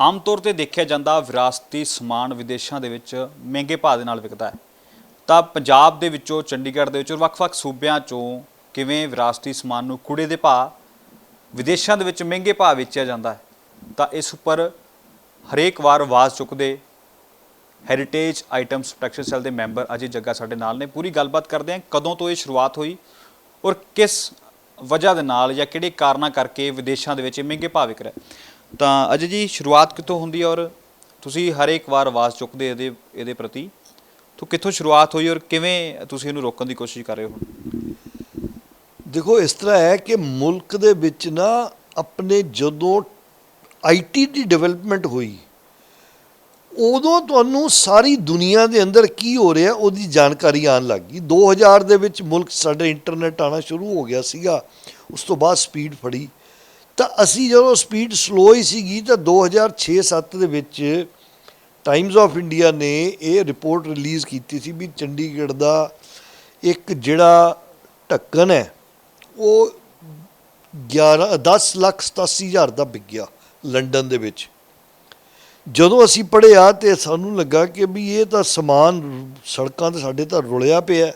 ਆਮ ਤੌਰ ਤੇ ਦੇਖਿਆ ਜਾਂਦਾ ਵਿਰਾਸਤੀ ਸਮਾਨ ਵਿਦੇਸ਼ਾਂ ਦੇ ਵਿੱਚ ਮਹਿੰਗੇ ਭਾਅ ਦੇ ਨਾਲ ਵਿਕਦਾ ਹੈ। ਤਾਂ ਪੰਜਾਬ ਦੇ ਵਿੱਚੋਂ, ਚੰਡੀਗੜ੍ਹ ਦੇ ਵਿੱਚੋਂ, ਵੱਖ-ਵੱਖ ਸੂਬਿਆਂ ਚੋਂ ਕਿਵੇਂ ਵਿਰਾਸਤੀ ਸਮਾਨ ਨੂੰ ਕੁੜੇ ਦੇ ਭਾਅ, ਵਿਦੇਸ਼ਾਂ ਦੇ ਵਿੱਚ ਮਹਿੰਗੇ ਭਾਅ ਵੇਚਿਆ ਜਾਂਦਾ ਹੈ, ਤਾਂ ਇਸ ਉੱਪਰ ਹਰੇਕ ਵਾਰ ਆਵਾਜ਼ ਚੁੱਕਦੇ ਹੈਰੀਟੇਜ ਆਈਟਮਸ ਪ੍ਰੋਟੈਕਸ਼ਨ ਸੈੱਲ ਦੇ ਮੈਂਬਰ ਅਜੇ ਜੱਗਾ ਸਾਡੇ ਨਾਲ ਨੇ। ਪੂਰੀ ਗੱਲਬਾਤ ਕਰਦੇ ਹਾਂ ਕਦੋਂ ਤੋਂ ਇਹ ਸ਼ੁਰੂਆਤ ਹੋਈ ਔਰ ਕਿਸ ਵਜ੍ਹਾ ਦੇ ਨਾਲ ਜਾਂ ਕਿਹੜੇ ਕਾਰਨਾਂ ਕਰਕੇ ਵਿਦੇਸ਼ਾਂ ਦੇ ਵਿੱਚ ਇਹ ਮਹਿੰਗੇ ਭਾਅ ਵਿਕ ਰਿਹਾ। ਤਾਂ ਅਜੇ ਜੀ ਸ਼ੁਰੂਆਤ ਕਿੱਥੋਂ ਹੁੰਦੀ ਹੈ ਔਰ ਤੁਸੀਂ ਹਰੇਕ ਵਾਰ ਆਵਾਜ਼ ਚੁੱਕਦੇ ਇਹਦੇ ਇਹਦੇ ਪ੍ਰਤੀ? ਤੋਂ ਕਿੱਥੋਂ ਸ਼ੁਰੂਆਤ ਹੋਈ ਔਰ ਕਿਵੇਂ ਤੁਸੀਂ ਇਹਨੂੰ ਰੋਕਣ ਦੀ ਕੋਸ਼ਿਸ਼ ਕਰ ਰਹੇ ਹੋ? ਦੇਖੋ, ਇਸ ਤਰ੍ਹਾਂ ਹੈ ਕਿ ਮੁਲਕ ਦੇ ਵਿੱਚ ਨਾ ਆਪਣੇ ਜਦੋਂ ਆਈਟੀ ਦੀ ਡਿਵੈਲਪਮੈਂਟ ਹੋਈ, ਉਦੋਂ ਤੁਹਾਨੂੰ ਸਾਰੀ ਦੁਨੀਆ ਦੇ ਅੰਦਰ ਕੀ ਹੋ ਰਿਹਾ ਉਹਦੀ ਜਾਣਕਾਰੀ ਆਉਣ ਲੱਗ ਗਈ। 2000 ਦੇ ਵਿੱਚ ਮੁਲਕ ਸਾਡੇ ਇੰਟਰਨੈਟ ਆਣਾ ਸ਼ੁਰੂ ਹੋ ਗਿਆ ਸੀਗਾ। ਉਸ ਤੋਂ ਬਾਅਦ ਸਪੀਡ ਫੜੀ। ਤਾਂ ਅਸੀਂ ਜਦੋਂ ਸਪੀਡ ਸਲੋ ਹੀ ਸੀਗੀ ਤਾਂ 2006-7 ਦੇ ਵਿੱਚ ਟਾਈਮਸ ਆਫ ਇੰਡੀਆ ਨੇ ਇਹ ਰਿਪੋਰਟ ਰਿਲੀਜ਼ ਕੀਤੀ ਸੀ ਵੀ ਚੰਡੀਗੜ੍ਹ ਦਾ ਇੱਕ ਜਿਹੜਾ ਢੱਕਣ ਹੈ, ਉਹ 11 10 ਲੱਖ 87 ਹਜ਼ਾਰ ਦਾ ਵਿਗਿਆ ਲੰਡਨ ਦੇ ਵਿੱਚ। ਜਦੋਂ ਅਸੀਂ ਪੜ੍ਹਿਆ ਤੇ ਸਾਨੂੰ ਲੱਗਾ ਕਿ ਵੀ ਇਹ ਤਾਂ ਸਮਾਨ ਸੜਕਾਂ ਤੇ ਸਾਡੇ ਤਾਂ ਰੁਲਿਆ ਪਿਆ,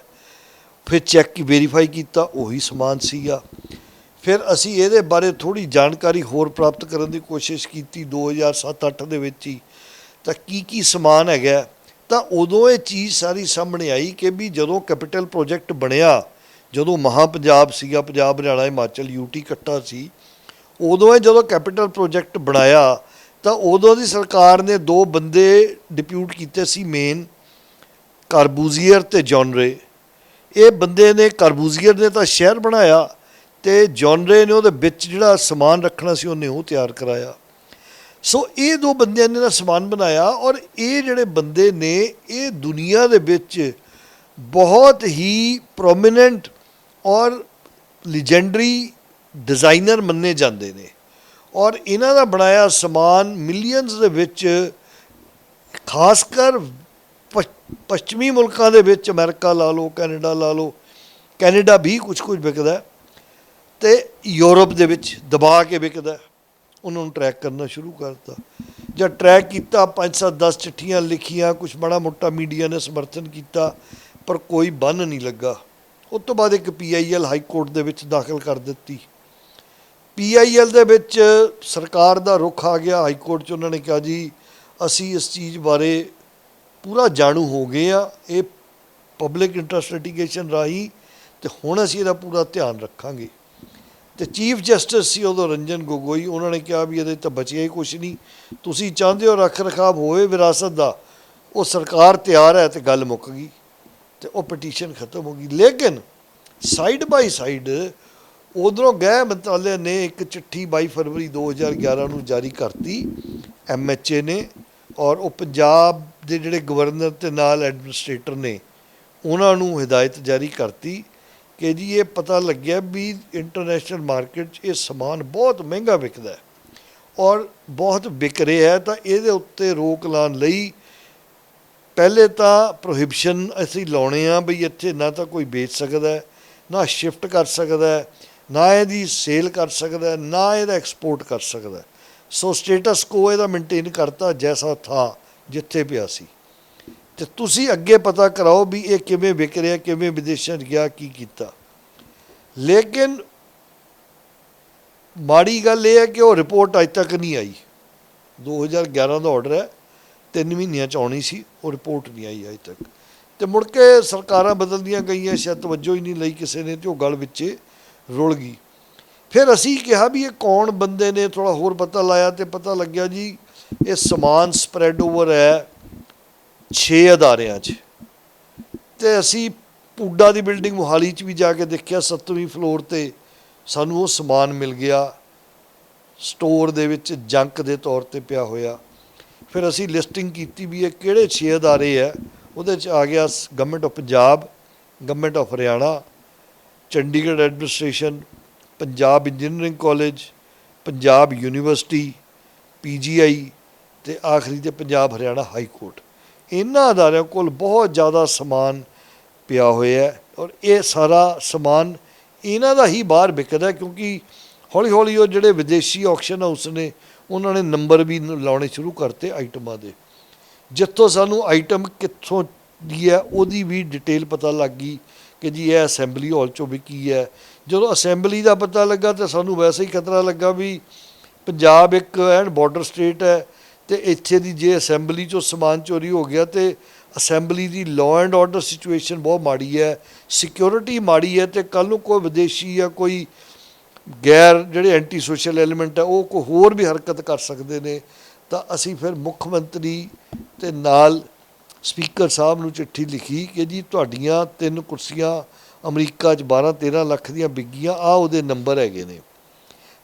ਫਿਰ ਚੈੱਕ ਵੈਰੀਫਾਈ ਕੀਤਾ, ਉਹੀ ਸਮਾਨ ਸੀਗਾ। ਫਿਰ ਅਸੀਂ ਇਹਦੇ ਬਾਰੇ ਥੋੜੀ ਜਾਣਕਾਰੀ ਹੋਰ ਪ੍ਰਾਪਤ ਕਰਨ ਦੀ ਕੋਸ਼ਿਸ਼ ਕੀਤੀ 2007-8 ਦੇ ਵਿੱਚ ਹੀ। ਤਾਂ ਕੀ ਕੀ ਸਮਾਨ ਹੈਗਾ ਤਾਂ ਉਦੋਂ ਇਹ ਚੀਜ਼ ਸਾਰੀ ਸਾਹਮਣੇ ਆਈ ਕਿ ਵੀ ਜਦੋਂ ਕੈਪੀਟਲ ਪ੍ਰੋਜੈਕਟ ਬਣਿਆ, ਜਦੋਂ ਮਹਾ ਪੰਜਾਬ ਸੀਗਾ, ਪੰਜਾਬ, ਹਰਿਆਣਾ, ਹਿਮਾਚਲ ਯੂਟੀ ਇਕੱਠਾ ਸੀ, ਉਦੋਂ ਇਹ ਜਦੋਂ ਕੈਪੀਟਲ ਪ੍ਰੋਜੈਕਟ ਬਣਾਇਆ, ਤਾਂ ਉਦੋਂ ਦੀ ਸਰਕਾਰ ਨੇ ਦੋ ਬੰਦੇ ਡਿਪਿਊਟ ਕੀਤੇ ਸੀ ਮੇਨ ਕਾਰਬੂਜ਼ੀਅਰ ਤੇ ਜੌਨਰੇ। ਇਹ ਬੰਦੇ ਨੇ ਕਾਰਬੂਜ਼ੀਅਰ ਨੇ ਤਾਂ ਸ਼ਹਿਰ ਬਣਾਇਆ ਤੇ ਜੌਨਰੇ ਨੇ ਉਹਦੇ ਵਿੱਚ ਜਿਹੜਾ ਸਮਾਨ ਰੱਖਣਾ ਸੀ, ਉਹਨੇ ਉਹ ਤਿਆਰ ਕਰਾਇਆ। ਸੋ ਇਹ ਦੋ ਬੰਦਿਆਂ ਨੇ ਨਾ ਸਮਾਨ ਬਣਾਇਆ ਔਰ ਇਹ ਜਿਹੜੇ ਬੰਦੇ ਨੇ, ਇਹ ਦੁਨੀਆ ਦੇ ਵਿੱਚ ਬਹੁਤ ਹੀ ਪ੍ਰੋਮਿਨੈਂਟ ਔਰ ਲੈਜੈਂਡਰੀ ਡਿਜ਼ਾਈਨਰ ਮੰਨੇ ਜਾਂਦੇ ਨੇ। ਔਰ ਇਹਨਾਂ ਦਾ ਬਣਾਇਆ ਸਮਾਨ ਮਿਲੀਅਨਸ ਦੇ ਵਿੱਚ ਖਾਸ ਕਰ ਪੱਛਮੀ ਮੁਲਕਾਂ ਦੇ ਵਿੱਚ, ਅਮਰੀਕਾ ਲਾ ਲਓ, ਕੈਨੇਡਾ ਲਾ ਲਓ, ਕੈਨੇਡਾ ਵੀ ਕੁਝ ਕੁਝ ਵਿਕਦਾ। ਤੇ ਯੂਰਪ ਦੇ ਵਿੱਚ ਦਬਾ ਕੇ ਵਿਕਦਾ ਉਹਨਾਂ ਨੂੰ ਟਰੈਕ ਕਰਨਾ ਸ਼ੁਰੂ ਕਰਤਾ। ਜਾਂ ਟਰੈਕ ਕੀਤਾ 5-7 10 ਚਿੱਠੀਆਂ ਲਿਖੀਆਂ ਕੁਝ ਬੜਾ ਮੋਟਾ ਮੀਡੀਆ ਨੇ ਸਮਰਥਨ ਕੀਤਾ, ਪਰ ਕੋਈ ਬੰਨ ਨਹੀਂ ਲੱਗਾ। ਉਸ ਤੋਂ ਬਾਅਦ ਇੱਕ ਪੀਆਈਐਲ ਹਾਈ ਕੋਰਟ ਦੇ ਵਿੱਚ ਦਾਖਲ ਕਰ ਦਿੱਤੀ। ਪੀਆਈਐਲ ਦੇ ਵਿੱਚ ਸਰਕਾਰ ਦਾ ਰੁਖ ਆ ਗਿਆ। ਹਾਈ ਕੋਰਟ 'ਚ ਉਹਨਾਂ ਨੇ ਕਿਹਾ, ਜੀ, ਅਸੀਂ ਇਸ ਚੀਜ਼ ਬਾਰੇ ਪੂਰਾ ਜਾਣੂ ਹੋ ਗਏ ਆ ਇਹ ਪਬਲਿਕ ਇੰਟਰਸਟ ਲਿਟੀਗੇਸ਼ਨ ਰਾਹੀਂ ਤੇ ਹੁਣ ਅਸੀਂ ਇਹਦਾ ਪੂਰਾ ਧਿਆਨ ਰੱਖਾਂਗੇ। ਤੇ ਚੀਫ ਜਸਟਿਸ ਸੀ ਉਦੋਂ ਰੰਜਨ ਗੋਗੋਈ, ਉਹਨਾਂ ਨੇ ਕਿਹਾ ਵੀ ਇਹਦੇ ਤਾਂ ਬਚਿਆ ਹੀ ਕੁਝ ਨਹੀਂ। ਤੁਸੀਂ ਚਾਹੁੰਦੇ ਹੋ ਰੱਖ ਰਖਾਵ ਹੋਵੇ ਵਿਰਾਸਤ ਦਾ, ਉਹ ਸਰਕਾਰ ਤਿਆਰ ਹੈ ਤੇ ਗੱਲ ਮੁੱਕ ਗਈ ਤੇ ਉਹ ਪਟੀਸ਼ਨ ਖਤਮ ਹੋ ਗਈ। ਲੇਕਿਨ ਸਾਈਡ ਬਾਈ ਸਾਈਡ ਉਧਰੋਂ ਗ੍ਰਹਿ ਮੰਤਰਾਲੇ ਨੇ ਇੱਕ ਚਿੱਠੀ 22 ਫਰਵਰੀ 2011 ਨੂੰ ਜਾਰੀ ਕਰਤੀ ਐਮਐਚਏ ਨੇ, ਔਰ ਉਹ ਪੰਜਾਬ ਦੇ ਜਿਹੜੇ ਗਵਰਨਰ ਤੇ ਨਾਲ ਐਡਮਿਨਿਸਟ੍ਰੇਟਰ ਨੇ, ਉਹਨਾਂ ਨੂੰ ਹਦਾਇਤ ਜਾਰੀ ਕਰਤੀ ਕਿ ਜੀ ਇਹ ਪਤਾ ਲੱਗਿਆ ਵੀ ਇੰਟਰਨੈਸ਼ਨਲ ਮਾਰਕੀਟ 'ਚ ਇਹ ਸਮਾਨ ਬਹੁਤ ਮਹਿੰਗਾ ਵਿਕਦਾ ਹੈ ਔਰ ਬਹੁਤ ਵਿਕ ਰਿਹਾ ਹੈ ਤਾਂ ਇਹਦੇ ਉੱਤੇ ਰੋਕ ਲਾਉਣ ਲਈ ਪਹਿਲੇ ਤਾਂ ਪ੍ਰੋਹਿਬਿਸ਼ਨ ਅਸੀਂ ਲਾਉਣੇ ਆ ਵੀ ਇੱਥੇ ਨਾ ਤਾਂ ਕੋਈ ਵੇਚ ਸਕਦਾ ਨਾ ਸ਼ਿਫਟ ਕਰ ਸਕਦਾ ਨਾ ਇਹਦੀ ਸੇਲ ਕਰ ਸਕਦਾ ਨਾ ਇਹਦਾ ਐਕਸਪੋਰਟ ਕਰ ਸਕਦਾ ਸੋ ਸਟੇਟਸ ਕੋ ਇਹਦਾ ਮੇਨਟੇਨ ਕਰਤਾ ਜੈਸਾ ਥਾ ਜਿੱਥੇ ਪਿਆ ਸੀ। ਤੇ ਤੁਸੀਂ ਅੱਗੇ ਪਤਾ ਕਰਾਓ ਵੀ ਇਹ ਕਿਵੇਂ ਵਿਕ ਰਿਹਾ, ਕਿਵੇਂ ਵਿਦੇਸ਼ਾਂ 'ਚ ਗਿਆ, ਕੀ ਕੀਤਾ। ਲੇਕਿਨ ਮਾੜੀ ਗੱਲ ਇਹ ਹੈ ਕਿ ਉਹ ਰਿਪੋਰਟ ਅਜੇ ਤੱਕ ਨਹੀਂ ਆਈ। 2011 ਦਾ ਆਰਡਰ ਹੈ, ਤਿੰਨ ਮਹੀਨਿਆਂ ਚ ਆਉਣੀ ਸੀ, ਉਹ ਰਿਪੋਰਟ ਨਹੀਂ ਆਈ ਅਜੇ ਤੱਕ। ਤੇ ਮੁੜ ਕੇ ਸਰਕਾਰਾਂ ਬਦਲਦੀਆਂ ਗਈਆਂ, ਸ਼ਾਇਦ ਤਵੱਜੋ ਹੀ ਨਹੀਂ ਲਈ ਕਿਸੇ ਨੇ ਤੇ ਉਹ ਗੱਲ ਵਿੱਚ ਰੁਲ ਗਈ। ਫਿਰ ਅਸੀਂ ਕਿਹਾ ਵੀ ਇਹ ਕੌਣ ਬੰਦੇ ਨੇ ਥੋੜਾ ਹੋਰ ਪਤਾ ਲਾਇਆ ਤੇ ਪਤਾ ਲੱਗਿਆ ਜੀ, ਇਹ ਸਮਾਨ ਸਪਰੈਡ ਓਵਰ ਹੈ। 6 ਅਦਾਰਿਆਂ 'ਚ। ਤੇ ਅਸੀਂ ਪੂਡਾ ਦੀ ਬਿਲਡਿੰਗ ਮੁਹਾਲੀ 'ਚ ਵੀ ਜਾ ਕੇ ਦੇਖਿਆ 7ਵੀਂ ਫਲੋਰ ਤੇ ਸਾਨੂੰ ਉਹ ਸਮਾਨ ਮਿਲ ਗਿਆ। ਸਟੋਰ ਦੇ ਵਿੱਚ ਜੰਕ ਦੇ ਤੌਰ ਤੇ ਪਿਆ ਹੋਇਆ। ਫਿਰ ਅਸੀਂ ਲਿਸਟਿੰਗ ਕੀਤੀ ਵੀ ਇਹ ਕਿਹੜੇ 6 ਅਦਾਰੇ ਹੈ ਉਹਦੇ 'ਚ ਆ ਗਿਆ government of Punjab government of Haryana, Chandigarh administration Punjab engineering college Punjab university PGI ਤੇ ਆਖਰੀ ਤੇ ਪੰਜਾਬ ਹਰਿਆਣਾ ਹਾਈ ਕੋਰਟ। ਇਹਨਾਂ ਅਦਾਰਿਆਂ ਕੋਲ ਬਹੁਤ ਜ਼ਿਆਦਾ ਸਮਾਨ ਪਿਆ ਹੋਇਆ ਹੈ ਔਰ ਇਹ ਸਾਰਾ ਸਮਾਨ ਇਹਨਾਂ ਦਾ ਹੀ ਬਾਹਰ ਵਿਕਦਾ ਕਿਉਂਕਿ ਹੌਲੀ ਹੌਲੀ ਉਹ ਜਿਹੜੇ ਵਿਦੇਸ਼ੀ ਆਕਸ਼ਨ ਹਾਊਸ ਨੇ, ਉਹਨਾਂ ਨੇ ਨੰਬਰ ਵੀ ਲਾਉਣੇ ਸ਼ੁਰੂ ਕਰਤੇ ਆਈਟਮਾਂ ਦੇ। ਜਿੱਥੋਂ ਸਾਨੂੰ ਆਈਟਮ ਕਿੱਥੋਂ ਦੀ ਹੈ, ਉਹਦੀ ਵੀ ਡਿਟੇਲ ਪਤਾ ਲੱਗ ਗਈ ਕਿ ਜੀ ਇਹ ਅਸੈਂਬਲੀ ਹਾਲ ਚੋਂ ਵਿਕੀ ਹੈ। ਜਦੋਂ ਅਸੈਂਬਲੀ ਦਾ ਪਤਾ ਲੱਗਾ ਤਾਂ ਸਾਨੂੰ ਵੈਸੇ ਹੀ ਖਤਰਾ ਲੱਗਾ ਵੀ ਪੰਜਾਬ ਇੱਕ ਐਨ ਬਾਰਡਰ ਸਟੇਟ ਹੈ ਤੇ ਇੱਥੇ ਦੀ ਜੇ ਅਸੈਂਬਲੀ ਚੋਂ ਸਮਾਨ ਚੋਰੀ ਹੋ ਗਿਆ ਤੇ ਅਸੈਂਬਲੀ ਦੀ ਲਾਅ ਐਂਡ ਆਰਡਰ ਸਿਚੁਏਸ਼ਨ ਬਹੁਤ ਮਾੜੀ ਹੈ ਸਿਕਿਉਰਿਟੀ ਮਾੜੀ ਹੈ ਤੇ ਕੱਲ ਨੂੰ ਕੋਈ ਵਿਦੇਸ਼ੀ ਜਾਂ ਕੋਈ ਗੈਰ ਜਿਹੜੇ ਐਂਟੀ ਸੋਸ਼ਲ ਐਲੀਮੈਂਟ ਹੈ, ਉਹ ਕੋਈ ਹੋਰ ਵੀ ਹਰਕਤ ਕਰ ਸਕਦੇ ਨੇ, ਤਾਂ ਅਸੀਂ ਫਿਰ ਮੁੱਖ ਮੰਤਰੀ ਤੇ ਨਾਲ ਸਪੀਕਰ ਸਾਹਿਬ ਨੂੰ ਚਿੱਠੀ ਲਿਖੀ ਕਿ ਜੀ ਤੁਹਾਡੀਆਂ ਤਿੰਨ ਕੁਰਸੀਆਂ ਅਮਰੀਕਾ 'ਚ 12 13 ਲੱਖ ਦੀਆਂ ਵਿਕੀਆਂ ਆ ਉਹਦੇ ਨੰਬਰ ਹੈਗੇ ਨੇ।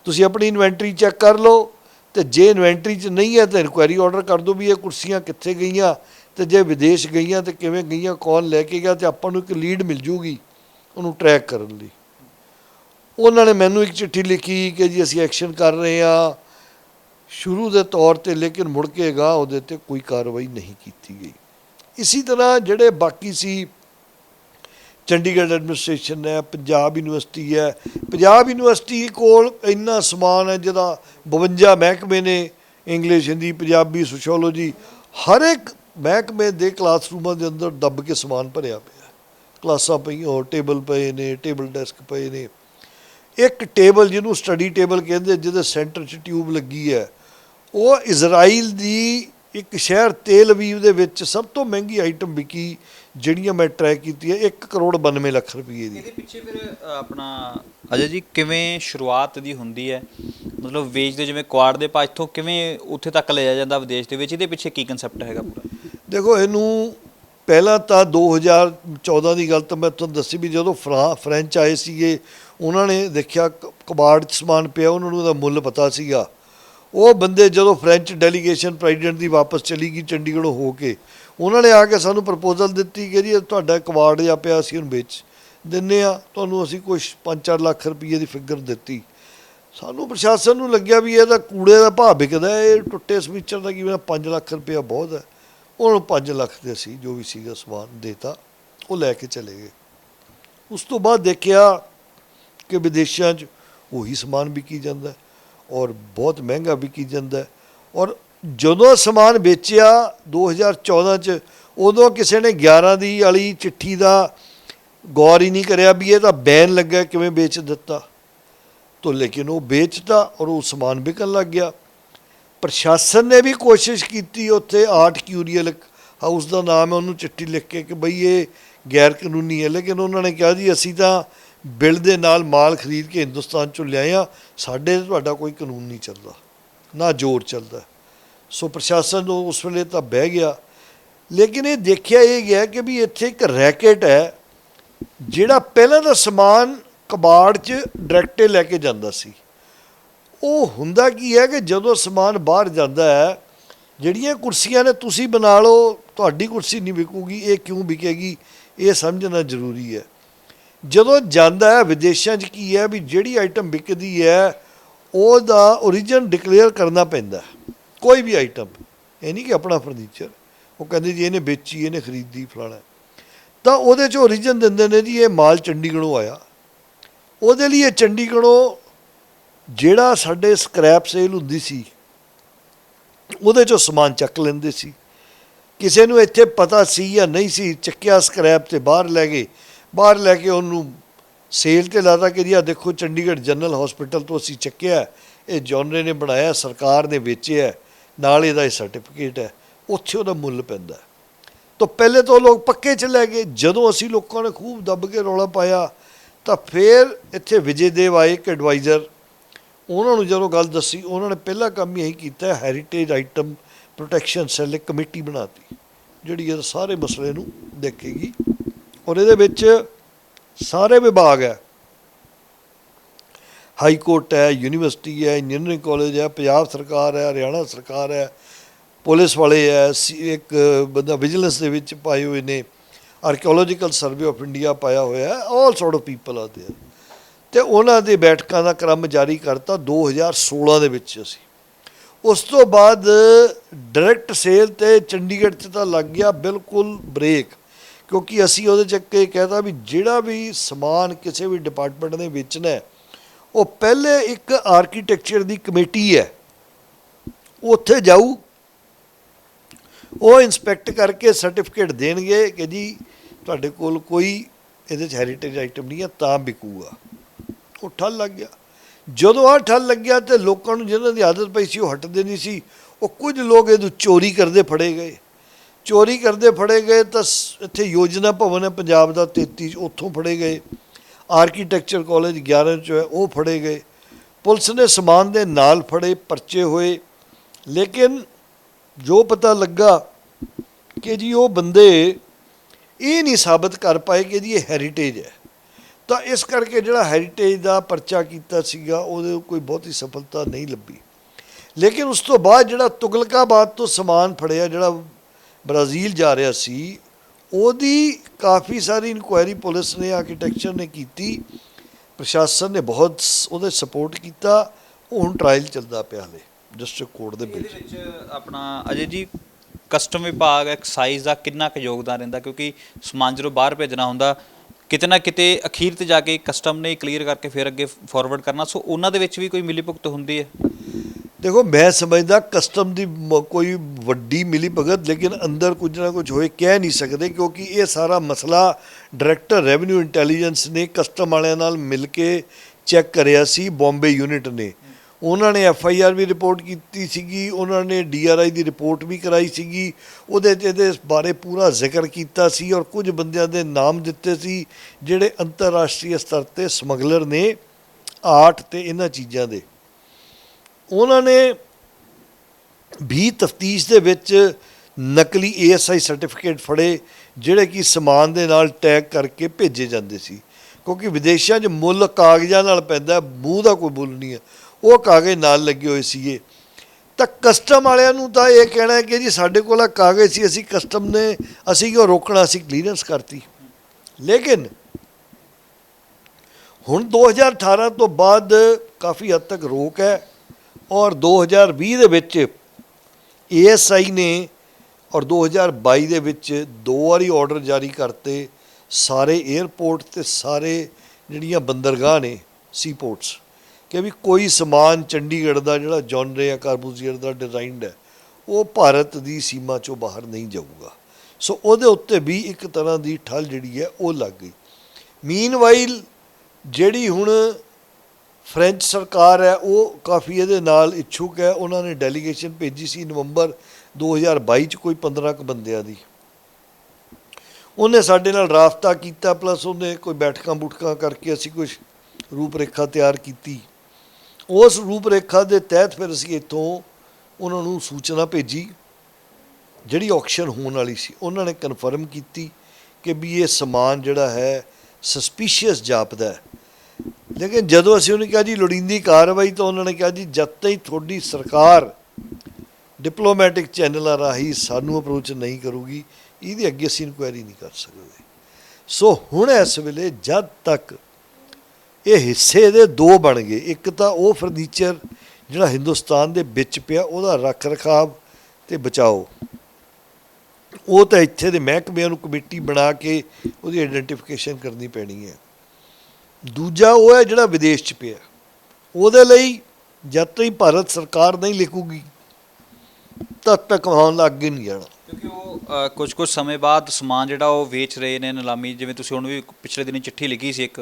ਤੁਸੀਂ ਆਪਣੀ ਇਨਵੈਂਟਰੀ ਚੈੱਕ ਕਰ ਲਓ ਤੇ ਜੇ ਇਨਵੈਂਟਰੀ 'ਚ ਨਹੀਂ ਹੈ ਤਾਂ ਇਨਕੁਆਇਰੀ ਆਰਡਰ ਕਰ ਦਿਓ ਵੀ ਇਹ ਕੁਰਸੀਆਂ ਕਿੱਥੇ ਗਈਆਂ, ਤੇ ਜੇ ਵਿਦੇਸ਼ ਗਈਆਂ ਤੇ ਕਿਵੇਂ ਗਈਆਂ, ਕੌਣ ਲੈ ਕੇ ਗਿਆ ਤੇ ਆਪਾਂ ਨੂੰ ਇੱਕ ਲੀਡ ਮਿਲ ਜੂਗੀ ਉਹਨੂੰ ਟਰੈਕ ਕਰਨ ਲਈ। ਉਹਨਾਂ ਨੇ ਮੈਨੂੰ ਇੱਕ ਚਿੱਠੀ ਲਿਖੀ ਕਿ ਜੀ ਅਸੀਂ ਐਕਸ਼ਨ ਕਰ ਰਹੇ ਹਾਂ। ਸ਼ੁਰੂ ਦੇ ਤੌਰ ਤੇ ਲੇਕਿਨ ਮੁੜ ਕੇ ਗਾ ਉਹਦੇ ਤੇ ਕੋਈ ਕਾਰਵਾਈ ਨਹੀਂ ਕੀਤੀ ਗਈ। ਇਸੇ ਤਰ੍ਹਾਂ ਜਿਹੜੇ ਬਾਕੀ ਸੀ ਚੰਡੀਗੜ੍ਹ ਐਡਮਿਨਿਸਟ੍ਰੇਸ਼ਨ ਹੈ, ਪੰਜਾਬ ਯੂਨੀਵਰਸਿਟੀ ਹੈ। ਪੰਜਾਬ ਯੂਨੀਵਰਸਿਟੀ ਕੋਲ ਇੰਨਾ ਸਮਾਨ ਹੈ ਜਿਹਦਾ 52 ਮਹਿਕਮੇ ਨੇ ਇੰਗਲਿਸ਼, ਹਿੰਦੀ, ਪੰਜਾਬੀ, ਸੋਸ਼ੀਓਲੋਜੀ ਹਰ ਇੱਕ ਮਹਿਕਮੇ ਦੇ ਕਲਾਸਰੂਮਾਂ ਦੇ ਅੰਦਰ ਦੱਬ ਕੇ ਸਮਾਨ ਭਰਿਆ ਪਿਆ ਕਲਾਸਾਂ ਪਈਆਂ ਹੋਰ ਟੇਬਲ ਪਏ ਨੇ, ਟੇਬਲ ਡੈਸਕ ਪਏ ਨੇ। ਇੱਕ ਟੇਬਲ ਜਿਹਨੂੰ ਸਟੱਡੀ ਟੇਬਲ ਕਹਿੰਦੇ ਜਿਹਦੇ ਸੈਂਟਰ 'ਚ ਟਿਊਬ ਲੱਗੀ ਹੈ, ਉਹ ਇਜ਼ਰਾਈਲ ਦੀ ਇੱਕ ਸ਼ਹਿਰ ਤੇਲ ਅਵੀਵ ਦੇ ਵਿੱਚ ਸਭ ਤੋਂ ਮਹਿੰਗੀ ਆਈਟਮ ਵਿਕੀ ਜਿਹੜੀਆਂ ਮੈਂ ਟਰੈਕ ਕੀਤੀ ਹੈ 1 ਕਰੋੜ 92 ਲੱਖ ਰੁਪਏ ਦੀ। ਇਹਦੇ ਪਿੱਛੇ ਫਿਰ ਅ, ਆਪਣਾ ਅਜੇ ਜੀ ਕਿਵੇਂ ਸ਼ੁਰੂਆਤ ਦੀ ਹੁੰਦੀ ਹੈ? ਮਤਲਬ ਵੇਚਦੇ ਜਿਵੇਂ ਕੁਆੜ ਦੇ ਭਾਅ ਇੱਥੋਂ ਕਿਵੇਂ ਉੱਥੇ ਤੱਕ ਲਿਆ ਜਾਂਦਾ ਵਿਦੇਸ਼ ਦੇ ਵਿੱਚ? ਇਹਦੇ ਪਿੱਛੇ ਕੀ ਕਨਸੈਪਟ ਹੈਗਾ ਪੂਰਾ? ਦੇਖੋ ਇਹਨੂੰ ਪਹਿਲਾਂ ਤਾਂ 2014 ਦੀ ਗੱਲ ਤਾਂ ਮੈਂ ਤੁਹਾਨੂੰ ਦੱਸੀ ਵੀ ਜਦੋਂ ਫਰਾਂ ਫ੍ਰੈਂਚ ਆਏ ਸੀਗੇ ਉਹਨਾਂ ਨੇ ਦੇਖਿਆ ਕ- ਕਬਾੜ 'ਚ ਸਮਾਨ ਪਿਆ ਉਹਨਾਂ ਨੂੰ ਉਹਦਾ ਮੁੱਲ ਪਤਾ ਸੀਗਾ। ਉਹ ਬੰਦੇ ਜਦੋਂ ਫ੍ਰੈਂਚ ਡੈਲੀਗੇਸ਼ਨ ਪ੍ਰੈਜ਼ੀਡੈਂਟ ਦੀ ਵਾਪਸ ਚਲੀ ਗਈ ਚੰਡੀਗੜ੍ਹੋਂ ਹੋ ਕੇ, ਉਹਨਾਂ ਨੇ ਆ ਕੇ ਸਾਨੂੰ ਪ੍ਰਪੋਜ਼ਲ ਦਿੱਤੀ ਕਿ ਜੀ ਇਹ ਤੁਹਾਡਾ ਕਬਾੜ ਜਿਹਾ ਪਿਆ ਸੀ ਉਹਨੂੰ ਵੇਚ ਦਿੰਨੇ ਆ, ਤੁਹਾਨੂੰ ਅਸੀਂ ਕੁਝ 5-4 ਲੱਖ ਰੁਪਏ ਦੀ ਫਿਗਰ ਦਿੱਤੀ। ਸਾਨੂੰ ਪ੍ਰਸ਼ਾਸਨ ਨੂੰ ਲੱਗਿਆ ਵੀ ਇਹਦਾ ਕੂੜੇ ਦਾ ਭਾਅ ਵਿਕਦਾ ਇਹ ਟੁੱਟੇ ਸਮੀਚਰ ਦਾ ਕਿਵੇਂ 5 ਲੱਖ ਰੁਪਇਆ ਬਹੁਤ ਹੈ। ਉਹਨੂੰ 5 ਲੱਖ ਦੇ ਸੀ ਜੋ ਵੀ ਸੀਗਾ ਸਮਾਨ ਦੇਤਾ, ਉਹ ਲੈ ਕੇ ਚਲੇ ਗਏ। ਉਸ ਤੋਂ ਬਾਅਦ ਦੇਖਿਆ ਕਿ ਵਿਦੇਸ਼ਾਂ 'ਚ ਉਹੀ ਸਮਾਨ ਵਿਕੀ ਜਾਂਦਾ ਔਰ ਬਹੁਤ ਮਹਿੰਗਾ ਵਿਕੀ ਜਾਂਦਾ ਔਰ ਜਦੋਂ ਸਮਾਨ ਵੇਚਿਆ 2014 'ਚ, ਉਦੋਂ ਕਿਸੇ ਨੇ 11 ਦੀ ਵਾਲੀ ਚਿੱਠੀ ਦਾ ਗੌਰ ਹੀ ਨਹੀਂ ਕਰਿਆ ਵੀ ਇਹ ਤਾਂ ਬੈਨ ਲੱਗਾ ਕਿਵੇਂ ਵੇਚ ਦਿੱਤਾ। ਤੋ ਲੇਕਿਨ ਉਹ ਵੇਚਤਾ ਔਰ ਉਹ ਸਮਾਨ ਵਿਕਣ ਲੱਗ ਗਿਆ। ਪ੍ਰਸ਼ਾਸਨ ਨੇ ਵੀ ਕੋਸ਼ਿਸ਼ ਕੀਤੀ ਉੱਥੇ ਆਰਟ ਕਿਊਰੀਅਲ ਹਾਊਸ ਦਾ ਨਾਮ ਹੈ, ਉਹਨੂੰ ਚਿੱਠੀ ਲਿਖ ਕੇ ਕਿ ਬਈ ਇਹ ਗੈਰ ਕਾਨੂੰਨੀ ਹੈ। ਲੇਕਿਨ ਉਹਨਾਂ ਨੇ ਕਿਹਾ ਜੀ, ਅਸੀਂ ਤਾਂ ਬਿੱਲ ਦੇ ਨਾਲ ਮਾਲ ਖਰੀਦ ਕੇ ਹਿੰਦੁਸਤਾਨ ਚੋਂ ਲਿਆਏ ਆ, ਸਾਡੇ ਤੁਹਾਡਾ ਕੋਈ ਕਾਨੂੰਨ ਨਹੀਂ ਚੱਲਦਾ, ਨਾ ਜ਼ੋਰ ਚੱਲਦਾ। ਸੋ ਪ੍ਰਸ਼ਾਸਨ ਨੂੰ ਉਸ ਵੇਲੇ ਤਾਂ ਬਹਿ ਗਿਆ। ਲੇਕਿਨ ਇਹ ਦੇਖਿਆ ਇਹ ਗਿਆ ਕਿ ਵੀ ਇੱਥੇ ਇੱਕ ਰੈਕੇਟ ਹੈ, ਜਿਹੜਾ ਪਹਿਲਾਂ ਦਾ ਸਮਾਨ ਕਬਾੜ 'ਚ ਡਾਇਰੈਕਟੇ ਲੈ ਕੇ ਜਾਂਦਾ ਸੀ। ਉਹ ਹੁੰਦਾ ਕੀ ਹੈ ਕਿ ਜਦੋਂ ਸਮਾਨ ਬਾਹਰ ਜਾਂਦਾ ਹੈ, ਜਿਹੜੀਆਂ ਕੁਰਸੀਆਂ ਨੇ ਤੁਸੀਂ ਬਣਾ ਲਓ, ਤੁਹਾਡੀ ਕੁਰਸੀ ਨਹੀਂ ਵਿਕੂਗੀ, ਇਹ ਕਿਉਂ ਵਿਕੇਗੀ, ਇਹ ਸਮਝਣਾ ਜ਼ਰੂਰੀ ਹੈ। ਜਦੋਂ ਜਾਂਦਾ ਹੈ, ਵਿਦੇਸ਼ਾਂ 'ਚ ਕੀ ਹੈ ਵੀ ਜਿਹੜੀ ਆਈਟਮ ਵਿਕਦੀ ਹੈ, ਉਹਦਾ origin ਡਿਕਲੇਅਰ ਕਰਨਾ ਪੈਂਦਾ ਕੋਈ ਵੀ ਆਈਟਮ ਇਹ ਨਹੀਂ ਕਿ ਆਪਣਾ ਫਰਨੀਚਰ ਉਹ ਕਹਿੰਦੇ ਜੀ ਇਹਨੇ ਵੇਚੀ, ਇਹਨੇ ਖਰੀਦੀ ਫਲਾਣਾ ਤਾਂ ਉਹਦੇ 'ਚ origin ਦਿੰਦੇ ਨੇ ਜੀ, ਇਹ ਮਾਲ ਚੰਡੀਗੜ੍ਹੋਂ ਆਇਆ। ਉਹਦੇ ਲਈ ਇਹ ਚੰਡੀਗੜ੍ਹੋਂ ਜਿਹੜਾ ਸਾਡੇ ਸਕ੍ਰੈਪ ਸੇਲ ਹੁੰਦੀ ਸੀ, ਉਹਦੇ 'ਚੋਂ ਸਮਾਨ ਚੱਕ ਲੈਂਦੇ ਸੀ। ਕਿਸੇ ਨੂੰ ਇੱਥੇ ਪਤਾ ਸੀ ਜਾਂ ਨਹੀਂ ਸੀ, ਚੱਕਿਆ ਸਕ੍ਰੈਪ ਤੇ ਬਾਹਰ ਲੈ ਗਏ। ਬਾਹਰ ਲੈ ਕੇ ਉਹਨੂੰ ਸੇਲ ਤੇ ਲਾਤਾ ਕਿ ਜੀ ਆਹ ਦੇਖੋ ਚੰਡੀਗੜ੍ਹ ਜਨਰਲ ਹਸਪੀਟਲ ਤੋਂ ਅਸੀਂ ਚੱਕਿਆ ਇਹ ਜੌਨਰੇ ਨੇ ਬਣਾਇਆ ਸਰਕਾਰ ਨੇ ਵੇਚਿਆ ਨਾਲ ਇਹਦਾ ਇਹ ਸਰਟੀਫਿਕੇਟ ਹੈ। ਉੱਥੇ ਉਹਦਾ ਮੁੱਲ ਪੈਂਦਾ ਤਾਂ ਪਹਿਲੇ ਤਾਂ ਉਹ ਲੋਕ ਪੱਕੇ ਚ ਲੈ ਗਏ। ਜਦੋਂ ਅਸੀਂ ਲੋਕਾਂ ਨੇ ਖੂਬ ਦੱਬ ਕੇ ਰੌਲਾ ਪਾਇਆ, ਤਾਂ ਫਿਰ ਇੱਥੇ ਵਿਜੇ ਦੇਵ ਆਏ ਇੱਕ ਐਡਵਾਈਜ਼ਰ ਉਹਨਾਂ ਨੂੰ ਜਦੋਂ ਗੱਲ ਦੱਸੀ, ਉਹਨਾਂ ਨੇ ਪਹਿਲਾ ਕੰਮ ਹੀ ਇਹੀ ਕੀਤਾ ਹੈਰੀਟੇਜ ਆਈਟਮ ਪ੍ਰੋਟੈਕਸ਼ਨ ਸੈੱਲ ਇੱਕ ਕਮੇਟੀ ਬਣਾਤੀ, ਜਿਹੜੀ ਇਹ ਸਾਰੇ ਮਸਲੇ ਨੂੰ ਦੇਖੇਗੀ। ਔਰ ਇਹਦੇ ਵਿੱਚ ਸਾਰੇ ਵਿਭਾਗ ਹੈ। ਹਾਈ ਕੋਰਟ ਹੈ, ਯੂਨੀਵਰਸਿਟੀ ਹੈ, ਇੰਜੀਨੀਅਰਿੰਗ ਕਾਲਜ ਹੈ, ਪੰਜਾਬ ਸਰਕਾਰ ਹੈ, ਹਰਿਆਣਾ ਸਰਕਾਰ ਹੈ, ਪੁਲਿਸ ਵਾਲੇ ਹੈ, ਸੀ- ਇੱਕ ਬੰਦਾ ਵਿਜੀਲੈਂਸ ਦੇ ਵਿੱਚ ਪਾਏ ਹੋਏ ਨੇ, ਆਰਕੀਓਲੋਜੀਕਲ ਸਰਵੇ ਆਫ ਇੰਡੀਆ ਪਾਇਆ ਹੋਇਆ ਹੈ all sort of people are there ਤੇ ਉਹਨਾਂ ਦੇ ਬੈਠਕਾਂ ਦਾ ਕ੍ਰਮ ਜਾਰੀ ਕਰਤਾ 2016 ਦੇ ਵਿੱਚ ਅਸੀਂ। ਉਸ ਤੋਂ ਬਾਅਦ ਡਾਇਰੈਕਟ ਸੇਲ ਤੇ ਚੰਡੀਗੜ੍ਹ 'ਚ ਤਾਂ ਲੱਗ ਗਿਆ ਬਿਲਕੁਲ ਬ੍ਰੇਕ ਕਿਉਂਕਿ ਅਸੀਂ ਉਹਦੇ 'ਚ ਕੇ ਕਹਿਤਾ ਵੀ ਜਿਹੜਾ ਵੀ ਸਮਾਨ ਕਿਸੇ ਵੀ ਡਿਪਾਰਟਮੈਂਟ ਨੇ ਵੇਚਣਾ ਉਹ ਪਹਿਲੇ ਇੱਕ ਆਰਕੀਟੈਕਚਰ ਦੀ ਕਮੇਟੀ ਹੈ। ਉੱਥੇ ਜਾਊ, ਉਹ ਇਨਸਪੈਕਟ ਕਰਕੇ ਸਰਟੀਫਿਕੇਟ ਦੇਣਗੇ ਕਿ ਜੀ ਤੁਹਾਡੇ ਕੋਲ ਕੋਈ ਇਹਦੇ ਚ ਹੈਰੀਟੇਜ ਆਈਟਮ ਨਹੀਂ ਹੈ, ਤਾਂ ਵਿਕੂਗਾ। ਉਹ ਠੱਲ ਲੱਗ ਗਿਆ। ਜਦੋਂ ਆ ਠੱਲ ਲੱਗਿਆ ਤੇ ਲੋਕਾਂ ਨੂੰ ਜਿਹਨਾਂ ਦੀ ਆਦਤ ਪਈ ਸੀ ਉਹ ਹਟਦੇ ਨਹੀਂ ਸੀ, ਉਹ ਕੁਝ ਲੋਕ ਇਹਨੂੰ ਚੋਰੀ ਕਰਦੇ ਫੜੇ ਗਏ। ਚੋਰੀ ਕਰਦੇ ਫੜੇ ਗਏ ਤਾਂ ਸ- ਇੱਥੇ ਯੋਜਨਾ ਭਵਨ ਹੈ, ਪੰਜਾਬ ਦਾ 33 ਉੱਥੋਂ ਫੜੇ ਗਏ। ਆਰਕੀਟੈਕਚਰ ਕਾਲਜ 11 ਚ ਹੈ, ਉਹ ਫੜੇ ਗਏ। ਪੁਲਿਸ ਨੇ ਸਮਾਨ ਦੇ ਨਾਲ ਫੜੇ, ਪਰਚੇ ਹੋਏ। ਲੇਕਿਨ ਜੋ ਪਤਾ ਲੱਗਾ ਕਿ ਜੀ ਉਹ ਬੰਦੇ ਇਹ ਨਹੀਂ ਸਾਬਤ ਕਰ ਪਾਏ ਕਿ ਜੀ ਇਹ ਹੈਰੀਟੇਜ ਹੈ। ਤਾਂ ਇਸ ਕਰਕੇ ਜਿਹੜਾ ਹੈਰੀਟੇਜ ਦਾ ਪਰਚਾ ਕੀਤਾ ਸੀਗਾ, ਉਹਦੇ ਕੋਈ ਬਹੁਤੀ ਸਫਲਤਾ ਨਹੀਂ ਲੱਭੀ। ਲੇਕਿਨ ਉਸ ਤੋਂ ਬਾਅਦ ਜਿਹੜਾ ਤੁਗਲਕਾਬਾਦ ਤੋਂ ਸਮਾਨ ਫੜਿਆ, ਜਿਹੜਾ ਬ੍ਰਾਜ਼ੀਲ ਜਾ ਰਿਹਾ ਸੀ ਉਹਦੀ ਕਾਫੀ ਸਾਰੀ ਇਨਕੁਆਇਰੀ ਪੁਲਿਸ ਨੇ ਆਰਕੀਟੈਕਚਰ ਨੇ ਕੀਤੀ ਪ੍ਰਸ਼ਾਸਨ ਨੇ ਬਹੁਤ ਉਹਦੇ ਸਪੋਰਟ ਕੀਤਾ ਹੁਣ ਟ੍ਰਾਇਲ ਚੱਲਦਾ ਪਿਆ ਹਲੇ ਡਿਸਟ੍ਰਿਕਟ ਕੋਰਟ ਦੇ ਵਿੱਚ। ਆਪਣਾ ਅਜੇ ਜੀ ਕਸਟਮ ਵਿਭਾਗ ਐਕਸਾਈਜ਼ ਦਾ ਕਿੰਨਾ ਕੁ ਯੋਗਦਾਨ ਰਹਿੰਦਾ ਕਿਉਂਕਿ ਸਮਾਨ ਜਦੋਂ ਬਾਹਰ ਭੇਜਣਾ ਹੁੰਦਾ ਕਿਤੇ ਨਾ ਕਿਤੇ ਅਖੀਰ ਤੇ ਜਾ ਕੇ ਕਸਟਮ ਨੇ ਕਲੀਅਰ ਕਰਕੇ ਫਿਰ ਅੱਗੇ ਫਾਰਵਰਡ ਕਰਨਾ ਸੋ ਉਹਨਾਂ ਦੇ ਵਿੱਚ ਵੀ ਕੋਈ ਮਿਲੀ ਭੁਗਤ ਹੁੰਦੀ ਹੈ? ਦੇਖੋ, ਮੈਂ ਸਮਝਦਾ ਕਸਟਮ ਦੀ ਮ- ਕੋਈ ਵੱਡੀ ਮਿਲੀ ਭਗਤ, ਲੇਕਿਨ ਅੰਦਰ ਕੁਝ ਨਾ ਕੁਝ ਹੋਏ ਕਹਿ ਨਹੀਂ ਸਕਦੇ, ਕਿਉਂਕਿ ਇਹ ਸਾਰਾ ਮਸਲਾ ਡਾਇਰੈਕਟਰ ਰੈਵਨਿਊ ਇੰਟੈਲੀਜੈਂਸ ਨੇ ਕਸਟਮ ਵਾਲਿਆਂ ਨਾਲ ਮਿਲ ਕੇ ਚੈੱਕ ਕਰਿਆ ਸੀ ਬੰਬੇ ਯੂਨਿਟ ਨੇ। ਉਹਨਾਂ ਨੇ ਐਫ ਆਈ ਆਰ ਵੀ ਰਿਪੋਰਟ ਕੀਤੀ ਸੀਗੀ, ਉਹਨਾਂ ਨੇ ਡੀ ਆਰ ਆਈ ਦੀ ਰਿਪੋਰਟ ਵੀ ਕਰਾਈ ਸੀਗੀ, ਉਹਦੇ 'ਚ ਇਹਦੇ ਬਾਰੇ ਪੂਰਾ ਜ਼ਿਕਰ ਕੀਤਾ ਸੀ ਔਰ ਕੁਝ ਬੰਦਿਆਂ ਦੇ ਨਾਮ ਦਿੱਤੇ ਸੀ, ਜਿਹੜੇ ਅੰਤਰਰਾਸ਼ਟਰੀ ਸਤਰ ਤੇ ਸਮਗਲਰ ਨੇ ਆਰਟ ਤੇ ਇਹਨਾਂ ਚੀਜ਼ਾਂ ਦੇ। ਉਹਨਾਂ ਨੇ ਵੀ ਤਫਤੀਸ਼ ਦੇ ਵਿੱਚ ਨਕਲੀ ਏਐਸਆਈ ਸਰਟੀਫਿਕੇਟ ਫੜੇ, ਜਿਹੜੇ ਕਿ ਸਮਾਨ ਦੇ ਨਾਲ ਟੈਗ ਕਰਕੇ ਭੇਜੇ ਜਾਂਦੇ ਸੀ। ਕਿਉਂਕਿ ਵਿਦੇਸ਼ਾਂ 'ਚ ਮੁੱਲ ਕਾਗਜ਼ਾਂ ਨਾਲ ਪੈਂਦਾ, ਮੂੰਹ ਦਾ ਕੋਈ ਮੁੱਲ ਨਹੀਂ ਹੈ। ਉਹ ਕਾਗਜ਼ ਨਾਲ ਲੱਗੇ ਹੋਏ ਸੀਗੇ। ਤਾਂ ਕਸਟਮ ਵਾਲਿਆਂ ਨੂੰ ਤਾਂ ਇਹ ਕਹਿਣਾ ਹੈ ਕਿ ਜੀ ਸਾਡੇ ਕੋਲ ਆ ਕਾਗਜ਼ ਸੀ, ਅਸੀਂ ਕਸਟਮ ਨੇ, ਅਸੀਂ ਕਿਉਂ ਰੋਕਣਾ, ਅਸੀਂ ਕਲੀਅਰੈਂਸ ਕਰਤੀ। ਲੇਕਿਨ ਹੁਣ 2018 ਤੋਂ ਬਾਅਦ ਕਾਫੀ ਹੱਦ ਤੱਕ ਰੋਕ ਹੈ। ਔਰ 2020 ਦੇ ਵਿੱਚ ਏਐਸਆਈ ਨੇ ਔਰ 2022 ਦੇ ਵਿੱਚ ਦੋ ਵਾਰੀ ਆਰਡਰ ਜਾਰੀ ਕਰਤੇ ਸਾਰੇ 에ਅਰਪੋਰਟ ਤੇ ਸਾਰੇ ਜਿਹੜੀਆਂ ਬੰਦਰਗਾਹ ਨੇ ਸੀਪੋਰਟਸ ਕਿ ਵੀ ਕੋਈ ਸਮਾਨ ਚੰਡੀਗੜ੍ਹ ਦਾ ਜਿਹੜਾ ਜੌਨ ਰੇ ਕਾਰਬੂਜ਼ੀਅਰ ਦਾ ਡਿਜ਼ਾਈਨਡ ਹੈ, ਉਹ ਭਾਰਤ ਦੀ ਸੀਮਾ ਚੋਂ ਬਾਹਰ ਨਹੀਂ ਜਾਊਗਾ। ਸੋ ਉਹਦੇ ਉੱਤੇ ਵੀ ਇੱਕ ਤਰ੍ਹਾਂ ਦੀ ਠੱਲ ਜਿਹੜੀ ਹੈ ਉਹ ਲੱਗ ਗਈ। ਮੀਨਵਾਈਲ ਜਿਹੜੀ ਹੁਣ ਫ੍ਰੈਂਚ ਸਰਕਾਰ ਹੈ, ਉਹ ਕਾਫੀ ਇਹਦੇ ਨਾਲ ਇੱਛੁਕ ਹੈ। ਉਹਨਾਂ ਨੇ ਡੈਲੀਗੇਸ਼ਨ ਭੇਜੀ ਸੀ ਨਵੰਬਰ 2022 ਚ ਕੋਈ 15 ਕੁ ਬੰਦਿਆਂ ਦੀ। ਉਹਨੇ ਸਾਡੇ ਨਾਲ ਰਾਫਤਾ ਕੀਤਾ ਪਲੱਸ ਉਹਨੇ ਕੋਈ ਬੈਠਕਾਂ ਬੁਠਕਾਂ ਕਰਕੇ ਅਸੀਂ ਕੁਝ ਰੂਪਰੇਖਾ ਤਿਆਰ ਕੀਤੀ। ਉਸ ਰੂਪਰੇਖਾ ਦੇ ਤਹਿਤ ਫਿਰ ਅਸੀਂ ਇੱਥੋਂ ਉਹਨਾਂ ਨੂੰ ਸੂਚਨਾ ਭੇਜੀ, ਜਿਹੜੀ ਆਕਸ਼ਨ ਹੋਣ ਵਾਲੀ ਸੀ। ਉਹਨਾਂ ਨੇ ਕਨਫਰਮ ਕੀਤੀ ਕਿ ਵੀ ਇਹ ਸਮਾਨ ਜਿਹੜਾ ਹੈ ਸਸਪੀਸ਼ੀਅਸ ਜਾਪਦਾ ਹੈ। ਲੇਕਿਨ ਜਦੋਂ ਅਸੀਂ ਉਹਨੂੰ ਕਿਹਾ ਜੀ ਲੋੜੀਂਦੀ ਕਾਰਵਾਈ, ਤਾਂ ਉਹਨਾਂ ਨੇ ਕਿਹਾ ਜੀ, ਜਦ ਤਾਈਂ ਤੁਹਾਡੀ ਸਰਕਾਰ ਡਿਪਲੋਮੈਟਿਕ ਚੈਨਲਾਂ ਰਾਹੀਂ ਸਾਨੂੰ ਅਪਰੋਚ ਨਹੀਂ ਕਰੂਗੀ, ਇਹਦੀ ਅੱਗੇ ਅਸੀਂ ਇਨਕੁਆਇਰੀ ਨਹੀਂ ਕਰ ਸਕਦੇ। ਸੋ ਹੁਣ ਇਸ ਵੇਲੇ ਜਦ ਤੱਕ ਇਹ ਹਿੱਸੇ ਦੇ ਦੋ ਬਣ ਗਏ, ਇੱਕ ਤਾਂ ਉਹ ਫਰਨੀਚਰ ਜਿਹੜਾ ਹਿੰਦੁਸਤਾਨ ਦੇ ਵਿੱਚ ਪਿਆ, ਉਹਦਾ ਰੱਖ ਰਖਾਵ ਤੇ ਬਚਾਓ। ਉਹ ਤਾਂ ਇੱਥੇ ਦੇ ਮਹਿਕਮਿਆਂ ਨੂੰ ਕਮੇਟੀ ਬਣਾ ਕੇ ਉਹਦੀ ਆਇਡੈਂਟੀਫਿਕੇਸ਼ਨ ਕਰਨੀ ਪੈਣੀ ਹੈ। ਦੂਜਾ ਉਹ ਹੈ ਜਿਹੜਾ ਵਿਦੇਸ਼ 'ਚ ਪਿਆ। ਉਹਦੇ ਲਈ ਜਦ ਤਾਈਂ ਭਾਰਤ ਸਰਕਾਰ ਨਹੀਂ ਲਿਖੂਗੀ ਤਦ ਤੱਕ ਮਾਮਲਾ ਅੱਗੇ ਨਹੀਂ ਜਾਣਾ। ਕਿਉਂਕਿ ਉਹ ਕੁਝ ਕੁਝ ਸਮੇਂ ਬਾਅਦ ਸਮਾਨ ਜਿਹੜਾ ਉਹ ਵੇਚ ਰਹੇ ਨੇ ਨਿਲਾਮੀ ਜਿਵੇਂ ਤੁਸੀਂ ਹੁਣ ਵੀ ਪਿਛਲੇ ਦਿਨੀ ਚਿੱਠੀ ਲਿਖੀ ਸੀ ਇੱਕ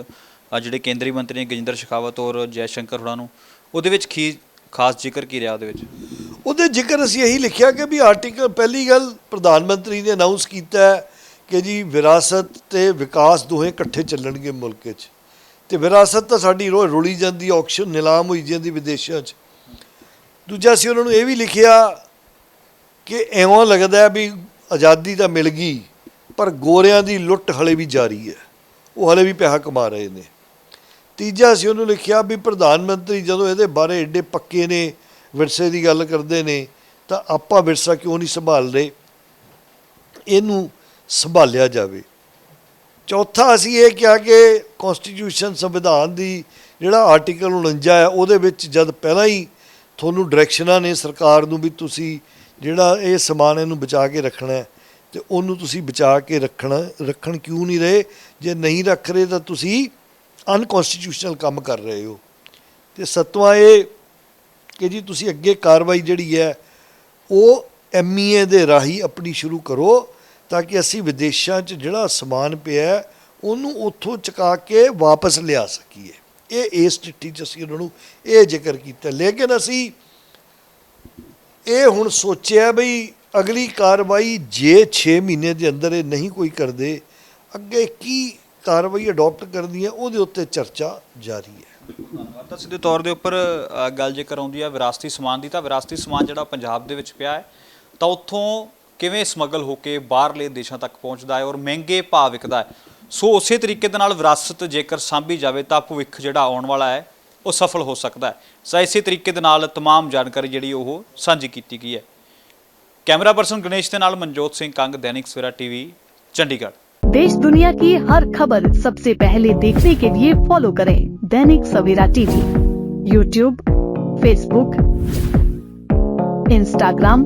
ਜਿਹੜੇ ਕੇਂਦਰੀ ਮੰਤਰੀ ਨੇ ਗਜਿੰਦਰ ਸ਼ੇਖਾਵਤ ਔਰ ਜੈ ਸ਼ੰਕਰ ਹੁਣਾਂ ਨੂੰ ਉਹਦੇ ਵਿੱਚ ਕੀ ਖਾਸ ਜ਼ਿਕਰ ਕੀ ਰਿਹਾ ਉਹਦੇ ਵਿੱਚ? ਉਹਦੇ ਜ਼ਿਕਰ ਅਸੀਂ ਇਹੀ ਲਿਖਿਆ ਕਿ ਵੀ ਆਰਟੀਕਲ ਪਹਿਲੀ ਗੱਲ ਪ੍ਰਧਾਨ ਮੰਤਰੀ ਨੇ ਅਨਾਉਂਸ ਕੀਤਾ ਹੈ ਕਿ ਜੀ ਵਿਰਾਸਤ ਤੇ ਵਿਕਾਸ ਦੋਹੇ ਇਕੱਠੇ ਚੱਲਣਗੇ ਮੁਲਕ 'ਚ। ਤੇ ਵਿਰਾਸਤ ਤਾਂ ਸਾਡੀ ਰੋਜ਼ ਰੁਲੀ ਜਾਂਦੀ ਆਕਸ਼ਨ ਨਿਲਾਮ ਹੋਈ ਜਾਂਦੀ ਵਿਦੇਸ਼ਾਂ 'ਚ। ਦੂਜਾ ਅਸੀਂ ਉਹਨਾਂ ਨੂੰ ਇਹ ਵੀ ਲਿਖਿਆ ਕਿ ਐਵੇਂ ਲੱਗਦਾ ਹੈ ਵੀ ਆਜ਼ਾਦੀ ਤਾਂ ਮਿਲ ਗਈ, ਪਰ ਗੋਰਿਆਂ ਦੀ ਲੁੱਟ ਹਲੇ ਵੀ ਜਾਰੀ ਹੈ। ਉਹ ਹਲੇ ਵੀ ਪੈਸਾ ਕਮਾ ਰਹੇ ਨੇ। ਤੀਜਾ ਅਸੀਂ ਉਹਨੂੰ ਲਿਖਿਆ ਵੀ ਪ੍ਰਧਾਨ ਮੰਤਰੀ ਜਦੋਂ ਇਹਦੇ ਬਾਰੇ ਏਡੇ ਪੱਕੇ ਨੇ, ਵਿਰਸੇ ਦੀ ਗੱਲ ਕਰਦੇ ਨੇ, ਤਾਂ ਆਪਾਂ ਵਿਰਸਾ ਕਿਉਂ ਨਹੀਂ ਸੰਭਾਲ ਰਹੇ ਇਹਨੂੰ ਸੰਭਾਲਿਆ ਜਾਵੇ। ਚੌਥਾ ਅਸੀਂ ਇਹ ਕਿਹਾ ਕਿ ਕਨਸਟੀਟਿਊਸ਼ਨ ਸੰਵਿਧਾਨ ਦੀ ਜਿਹੜਾ ਆਰਟੀਕਲ 49 ਹੈ, ਉਹਦੇ ਵਿੱਚ ਜਦ ਪਹਿਲਾਂ ਹੀ ਤੁਹਾਨੂੰ ਡਾਇਰੈਕਸ਼ਨਾਂ ਨੇ ਸਰਕਾਰ ਨੂੰ ਵੀ ਤੁਸੀਂ ਜਿਹੜਾ ਇਹ ਸਮਾਨ ਇਹਨੂੰ ਬਚਾ ਕੇ ਰੱਖਣਾ ਹੈ, ਤੇ ਉਹਨੂੰ ਤੁਸੀਂ ਬਚਾ ਕੇ ਰੱਖਣਾ, ਰੱਖਣ ਕਿਉਂ ਨਹੀਂ ਰਹੇ? ਜੇ ਨਹੀਂ ਰੱਖ ਰਹੇ ਤਾਂ ਤੁਸੀਂ ਅਨਕਨਸਟੀਟਿਊਸ਼ਨਲ ਕੰਮ ਕਰ ਰਹੇ ਹੋ। ਤੇ ਸੱਤਵਾਂ ਇਹ ਕਿ ਜੀ ਤੁਸੀਂ ਅੱਗੇ ਕਾਰਵਾਈ ਜਿਹੜੀ ਹੈ, ਉਹ ਐਮਈਏ ਦੇ ਰਾਹੀਂ ਆਪਣੀ ਸ਼ੁਰੂ ਕਰੋ ਤਾਂ ਕਿ ਅਸੀਂ ਵਿਦੇਸ਼ਾਂ 'ਚ ਜਿਹੜਾ ਸਮਾਨ ਪਿਆ ਉਹਨੂੰ ਉੱਥੋਂ ਚੁਕਾ ਕੇ ਵਾਪਸ ਲਿਆ ਸਕੀਏ। ਇਹ ਇਸ ਚਿੱਠੀ 'ਚ ਅਸੀਂ ਉਹਨਾਂ ਨੂੰ ਇਹ ਜ਼ਿਕਰ ਕੀਤਾ। ਲੇਕਿਨ ਅਸੀਂ ਇਹ ਹੁਣ ਸੋਚਿਆ ਬਈ ਅਗਲੀ ਕਾਰਵਾਈ ਜੇ 6 ਮਹੀਨੇ ਦੇ ਅੰਦਰ ਇਹ ਨਹੀਂ ਕੋਈ ਕਰਦੇ, ਅੱਗੇ ਕੀ ਕਾਰਵਾਈ ਅਡਾਪਟ ਕਰਨੀ ਹੈ, ਉਹਦੇ ਉੱਤੇ ਚਰਚਾ ਜਾਰੀ ਹੈ। ਤਾਂ ਸਿੱਧੇ ਤੌਰ ਦੇ ਉੱਪਰ ਗੱਲ ਜੇਕਰ ਆਉਂਦੀ ਹੈ ਵਿਰਾਸਤੀ ਸਮਾਨ ਦੀ, ਤਾਂ ਵਿਰਾਸਤੀ ਸਮਾਨ ਜਿਹੜਾ ਪੰਜਾਬ ਦੇ ਵਿੱਚ ਪਿਆ ਹੈ, ਤਾਂ ਉੱਥੋਂ ਕਿਵੇਂ ਸਮਗਲ ਹੋ ਕੇ ਬਾਹਰਲੇ ਦੇਸ਼ਾਂ ਤੱਕ ਪਹੁੰਚਦਾ ਹੈ ਔਰ ਮਹਿੰਗੇ ਭਾਅ ਵਿਕਦਾ ਹੈ ਸੋ ਉਸੇ ਤਰੀਕੇ ਦੇ ਨਾਲ ਵਿਰਾਸਤ ਜੇਕਰ ਸਾਂਭੀ ਜਾਵੇ ਤਾਂ ਭਵਿੱਖ ਜਿਹੜਾ ਆਉਣ ਵਾਲਾ ਹੈ ਉਹ ਸਫਲ ਹੋ ਸਕਦਾ ਹੈ ਸੋ ਇਸੇ ਤਰੀਕੇ ਦੇ ਨਾਲ तमाम ਜਾਣਕਾਰੀ ਜਿਹੜੀ ਉਹ ਸਾਂਝੀ ਕੀਤੀ ਗਈ ਹੈ ਕੈਮਰਾ ਪਰਸਨ ਗਣੇਸ਼ ਦੇ ਨਾਲ ਮਨਜੋਤ ਸਿੰਘ ਕੰਗ ਦੈਨਿਕ ਸਵੇਰਾ ਟੀਵੀ ਚੰਡੀਗੜ੍ਹ देश दुनिया की हर खबर सबसे पहले देखने के लिए फॉलो करें Dainik Savera TV YouTube Facebook Instagram